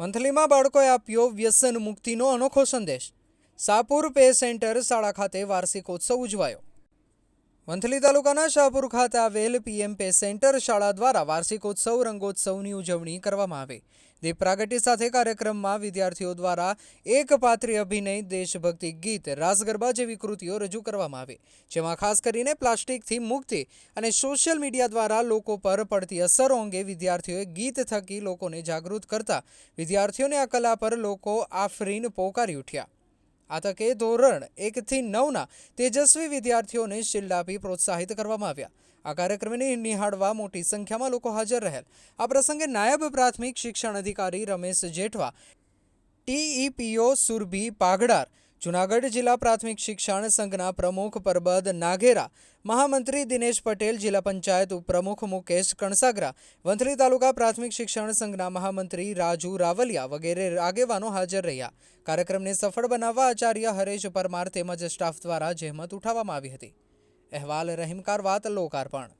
વંથલીમાં બાળકોએ આપ્યો વ્યસન મુક્તિનો અનોખો સંદેશ. સાપુર પે સેન્ટર શાળા ખાતે વાર્ષિકોત્સવ ઉજવાયો. વંથલી તાલુકાના શાહપુર ખાતે આવેલ પીએમ પે સેન્ટર શાળા દ્વારા વાર્ષિકોત્સવ, રંગોત્સવની ઉજવણી કરવામાં આવી. દીપ પ્રાગટ્ય સાથે કાર્યક્રમમાં વિદ્યાર્થીઓ દ્વારા એક પાત્રી અભિનય, દેશભક્તિ ગીત, રાસ ગરબા જેવી કૃતિઓ રજૂ કરવામાં આવી. જેમાં ખાસ કરીને પ્લાસ્ટિકથી મુક્તિ અને સોશિયલ મીડિયા દ્વારા લોકો પર પડતી અસરો અંગે વિદ્યાર્થીઓએ ગીત થકી લોકોને જાગૃત કરતા વિદ્યાર્થીઓને આ કલા પર લોકો આફરીન પોકારી ઉઠ્યા. આ તકે ધોરણ એકથી નવના તેજસ્વી વિદ્યાર્થીઓને શિલ્ડ આપી પ્રોત્સાહિત કરવામાં આવ્યા. આ કાર્યક્રમને નિહાળવા મોટી સંખ્યામાં લોકો હાજર રહેલ. આ પ્રસંગે નાયબ પ્રાથમિક શિક્ષણ અધિકારી રમેશ જેઠવા, ટીઈપીઓ સુરભી પાઘડાર જુનાગઢ જિલ્લા પ્રાથમિક શિક્ષણ સંઘના પ્રમુખ પરબદ નાઘેરા મહામંત્રી દિનેશ પટેલ, જિલ્લા પંચાયત ઉપપ્રમુખ મુકેશ કણસાગરા, વંથલી તાલુકા પ્રાથમિક શિક્ષણ સંઘના મહામંત્રી રાજુ રાવલિયા વગેરે આગેવાનો હાજર રહ્યા. કાર્યક્રમને સફળ બનાવવા આચાર્ય હરેશ પરમાર તેમજ સ્ટાફ દ્વારા જહેમત ઉઠાવવામાં આવી હતી. અહેવાલ રહીમકાર વાત, લોકાર્પણ.